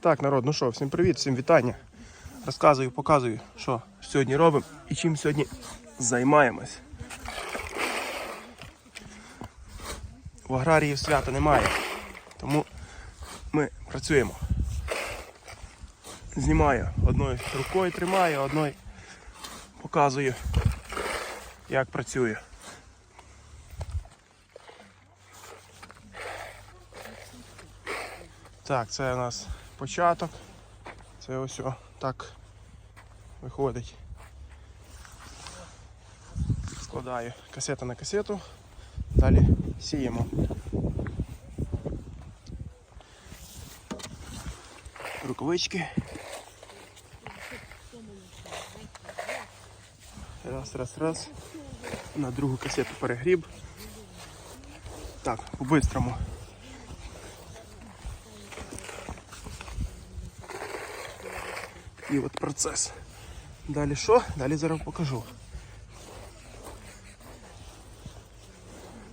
Так, народ, ну що, всім привіт, всім вітання. Розказую, показую, що сьогодні робимо і чим сьогодні займаємось. В аграріїв свята немає, тому ми працюємо. Знімаю одною рукою тримаю, одною показую, як працюю. Так, це у нас початок. Це ось так виходить. Складаю касета на касету, далі сіємо. Рукавички. Раз, раз, раз. На другу касету перегріб. Так, по-бистрому. І от процес. Далі що? Далі зараз покажу.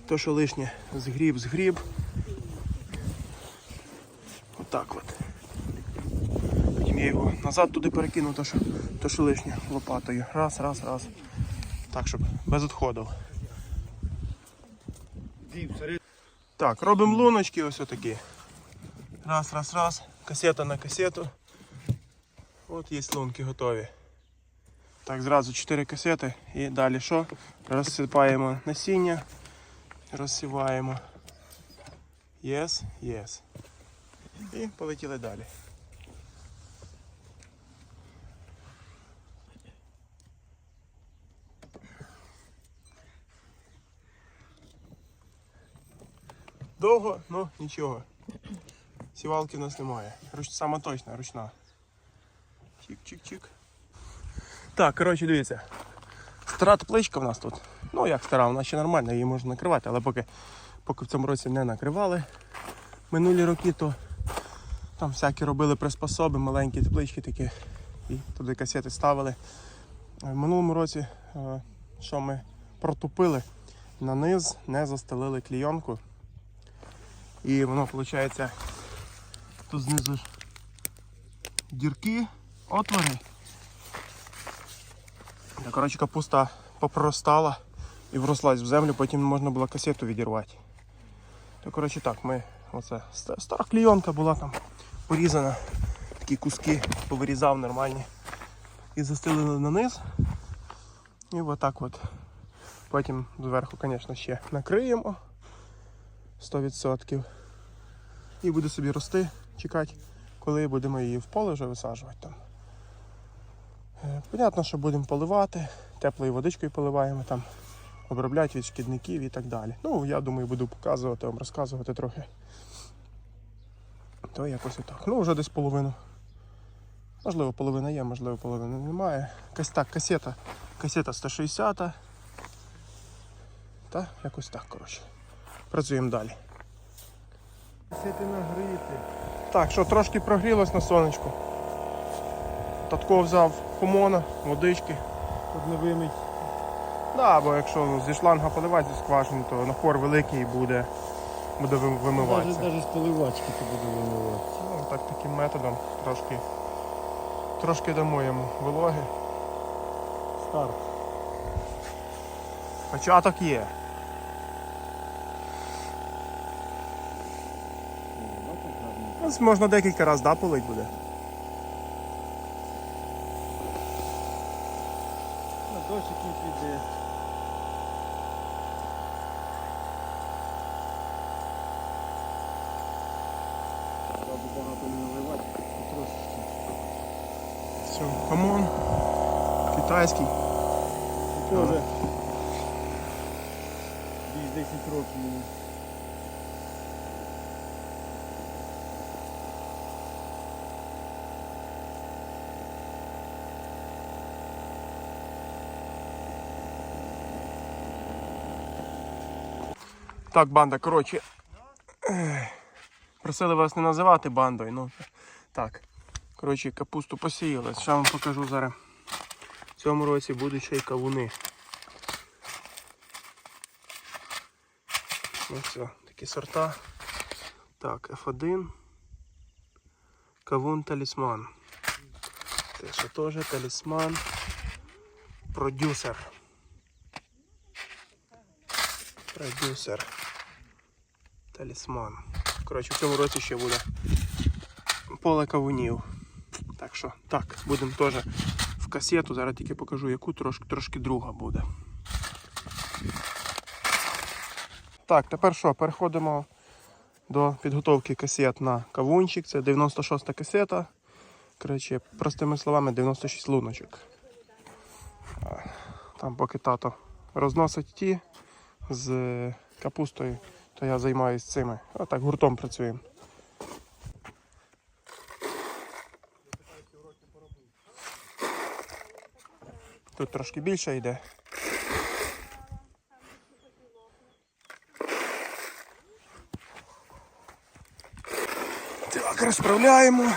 То, що лишнє згріб, згріб. Отак от. Потім я його назад туди перекину, то що, то, що лишнє лопатою. Раз, раз, раз. Так, щоб без відходів. Так, робимо луночки ось отакі. Раз, раз, раз. Касета на касету. От є лунки готові. Так, зразу 4 касети і далі що? Розсипаємо насіння, розсіваємо. Єс, єс. І полетіли далі. Довго, ну нічого. Сівалки в нас немає. Руч... Сама точна, ручна. Чик-чик-чик. Так, коротше, дивіться. Стара тепличка в нас тут. Ну як стара, вона ще нормальна, її можна накривати, але поки, поки в цьому році не накривали. Минулі роки то там всякі робили приспособи, маленькі теплички такі. І туди касети ставили. В минулому році, е, що ми протупили, на низ не застелили клійонку. І воно виходить тут знизу дірки, отвори. Та, коротше, капуста попроростала і врослась в землю, потім можна було касету відірвати. То, коротше, так, ми оце стара клійонка була там порізана, такі куски повирізав нормальні. І застелили на низ. І отак от. Потім зверху, звісно, ще накриємо 100%. І буде собі рости, чекати, коли будемо її в поле вже висаджувати там. Е, Понятно, що будемо поливати, теплою водичкою поливаємо там, обробляти від шкідників і так далі. Ну, я думаю, буду показувати вам, розказувати трохи. То якось отак. Ну, вже десь половину. Можливо, половина є, можливо, половини немає. Якась так, касета. Касета 160. Та якось так, коротше. Працюємо далі. Касети нагріти. Так, що трошки прогрілось на сонечку. Татко взяв хумона, водички. Щоб не вимить. Да, бо якщо зі шланга поливати зі скважини, то напор великий буде, буде вимиватися. навіть з поливачки то буде вимивати. Ну, так таким методом трошки, трошки дамо йому вологи. Старт. Початок є. Ось можна декілька разів да, полить буде. На дощик не піде. Треба багато не наливати, трошечки. Все, хамон. Китайський. Це вже більш 10 років йому. Так, банда, коротше. Просили вас не називати бандою, ну так. Коротше, капусту посіяли. Ще вам покажу зараз. В цьому році будуть ще й кавуни. Ну все, такі сорта. Так, F1. Кавун талісман. Це ще теж талісман. Продюсер. Продюсер. Талісман. Коротше, в цьому році ще буде поле кавунів. Так що, так, будемо теж в касету. Зараз тільки покажу, яку трошки, трошки друга буде. Так, тепер що, переходимо до підготовки касет на кавунчик. Це 96-та касета. Коротше, простими словами, 96 луночок. Там поки тато розносить ті з капустою, то я займаюся цими. Отак гуртом працюємо. Тут трошки більше йде. Так, розправляємо.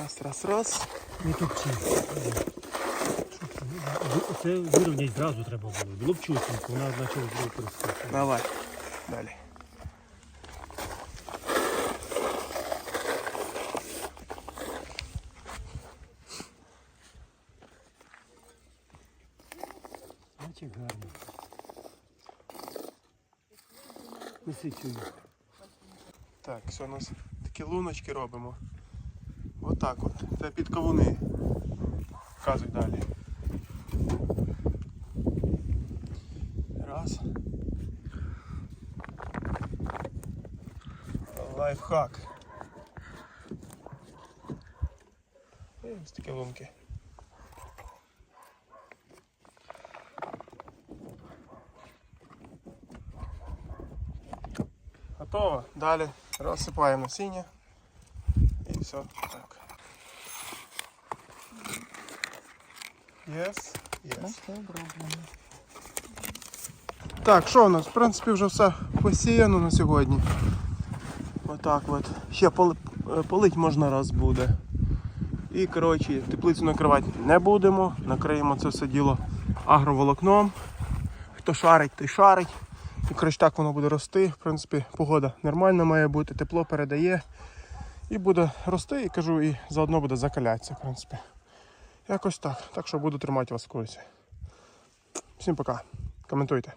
Раз, раз, раз. Не топчи. Це вирівняти зразу треба було. Було б чутно, вона почала знову перескочити. Давай. Далі. Значить гарно. Неси чую. Так, все, у нас такі луночки робимо. Отак от. Це під кавуни. Вказуй далі. Раз. Лайфхак. І ось такі лунки. Готово. Далі розсипаємо насіння. І все. Так. Єс. Єс. Так, що у нас? В принципі, вже все посіяно на сьогодні. Отак от. Ще е, полить можна раз буде. І коротше, теплицю накривати не будемо. Накриємо це все діло агроволокном. Хто шарить, той шарить. І коротше так воно буде рости. В принципі, погода нормальна має бути, тепло передає. І буде рости, і кажу, і заодно буде закалятися, в принципі. Якось так. Так що буду тримати вас в курсі. Всім пока. Коментуйте.